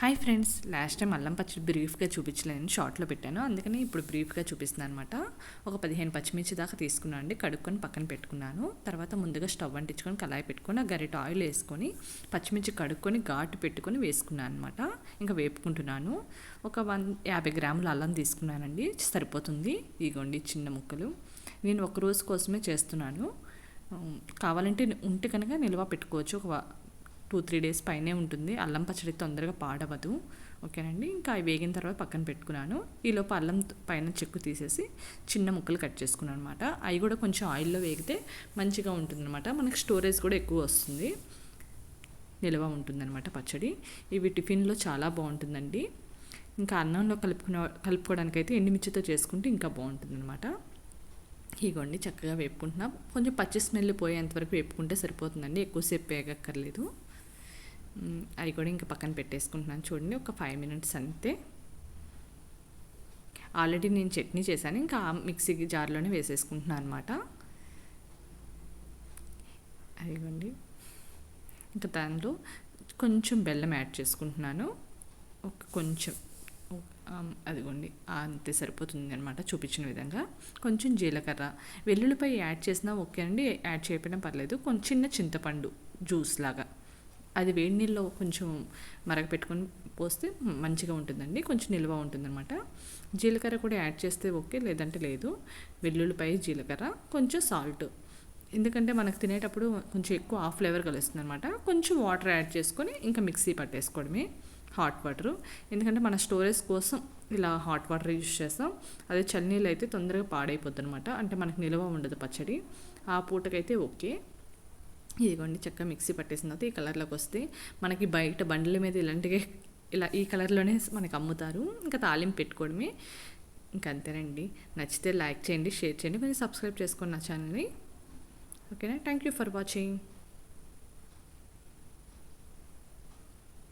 Hi friends last time అల్లం పచ్చడి బ్రీఫ్గా చూపించలేను షార్ట్లో పెట్టాను. అందుకని ఇప్పుడు బ్రీఫ్గా చూపిస్తున్నాను అనమాట ఒక పదిహేను పచ్చిమిర్చి దాకా తీసుకున్నాను అండి కడుక్కొని పక్కన పెట్టుకున్నాను. తర్వాత ముందుగా స్టవ్ అంటించుకొని కళాయి పెట్టుకొని గరిట ఆయిల్ వేసుకొని పచ్చిమిర్చి కడుక్కొని ఘాటు పెట్టుకొని వేసుకున్నాను అనమాట ఇంకా వేపుకుంటున్నాను. ఒక వన్ యాభై గ్రాముల అల్లం తీసుకున్నానండి. సరిపోతుంది. ఇగోండి చిన్న ముక్కలు. నేను ఒక రోజు కోసమే చేస్తున్నాను. కావాలంటే ఉంటే కనుక నిల్వ పెట్టుకోవచ్చు. ఒక టూ త్రీ డేస్ పైనే ఉంటుంది. అల్లం పచ్చడి తొందరగా పాడవదు. ఓకేనండి? ఇంకా అవి వేగిన తర్వాత పక్కన పెట్టుకున్నాను. ఈలోపు అల్లం పైన చెక్కు తీసేసి చిన్న ముక్కలు కట్ చేసుకున్నాను అనమాట అవి కూడా కొంచెం ఆయిల్లో వేగితే మంచిగా ఉంటుందన్నమాట. మనకి స్టోరేజ్ కూడా ఎక్కువ వస్తుంది. నిల్వ ఉంటుందన్నమాట పచ్చడి. ఇవి టిఫిన్లో చాలా బాగుంటుందండి. ఇంకా అన్నంలో కలుపుకునే కలుపుకోవడానికైతే ఎండుమిర్చితో చేసుకుంటే ఇంకా బాగుంటుందన్నమాట. ఇగోండి చక్కగా వేపుకుంటున్నాం. కొంచెం పచ్చి స్మెల్ పోయేంతవరకు వేపుకుంటే సరిపోతుందండి. ఎక్కువసేపు వేగక్కర్లేదు. అవి కూడా ఇంకా పక్కన పెట్టేసుకుంటున్నాను. చూడండి ఒక ఫైవ్ మినిట్స్ అంతే. ఆల్రెడీ నేను చట్నీ చేశాను ఇంకా మిక్సీ జార్లోనే వేసేసుకుంటున్నాను అనమాట అదిగోండి. ఇంకా దానిలో కొంచెం బెల్లం యాడ్ చేసుకుంటున్నాను. ఒక కొంచెం అదిగోండి అంతే సరిపోతుంది అనమాట చూపించిన విధంగా. కొంచెం జీలకర్ర. వెల్లుల్లిపై యాడ్ చేసినా ఓకే అండి యాడ్ చేయకపోయినా పర్లేదు. కొంచెం చిన్న చింతపండు జ్యూస్ లాగా. అది వేడి నీళ్ళలో కొంచెం మరగపెట్టుకొని పోస్తే మంచిగా ఉంటుందండి. కొంచెం నిల్వ ఉంటుందన్నమాట. జీలకర్ర కూడా యాడ్ చేస్తే ఓకే లేదంటే లేదు. వెల్లుల్లిపై జీలకర్ర కొంచెం సాల్ట్. ఎందుకంటే మనకు తినేటప్పుడు కొంచెం ఎక్కువ ఆ ఫ్లేవర్ కలుస్తుంది అనమాట కొంచెం వాటర్ యాడ్ చేసుకొని ఇంకా మిక్సీ పట్టేసుకోవడమే హాట్ వాటర్. ఎందుకంటే మన స్టోరేజ్ కోసం ఇలా హాట్ వాటర్ యూజ్ చేస్తాం. అదే చల్లనీళ్ళు అయితే తొందరగా పాడైపోతుంది అనమాట అంటే మనకు నిల్వ ఉండదు పచ్చడి. ఆ పూటకైతే ఓకే. ఇదిగోండి చక్కగా మిక్సీ పట్టేసిన తర్వాత ఈ కలర్లోకి వస్తే మనకి బయట బండ్ల మీద ఇలాంటివి ఇలా ఈ కలర్లోనే మనకి అమ్ముతారు. ఇంకా తాలింపు పెట్టుకోవడమే ఇంకా అంతేనండి. నచ్చితే లైక్ చేయండి షేర్ చేయండి కొంచెం సబ్స్క్రైబ్ చేసుకోండి నా ఛానల్ని. ఓకేనా? Thank you for watching.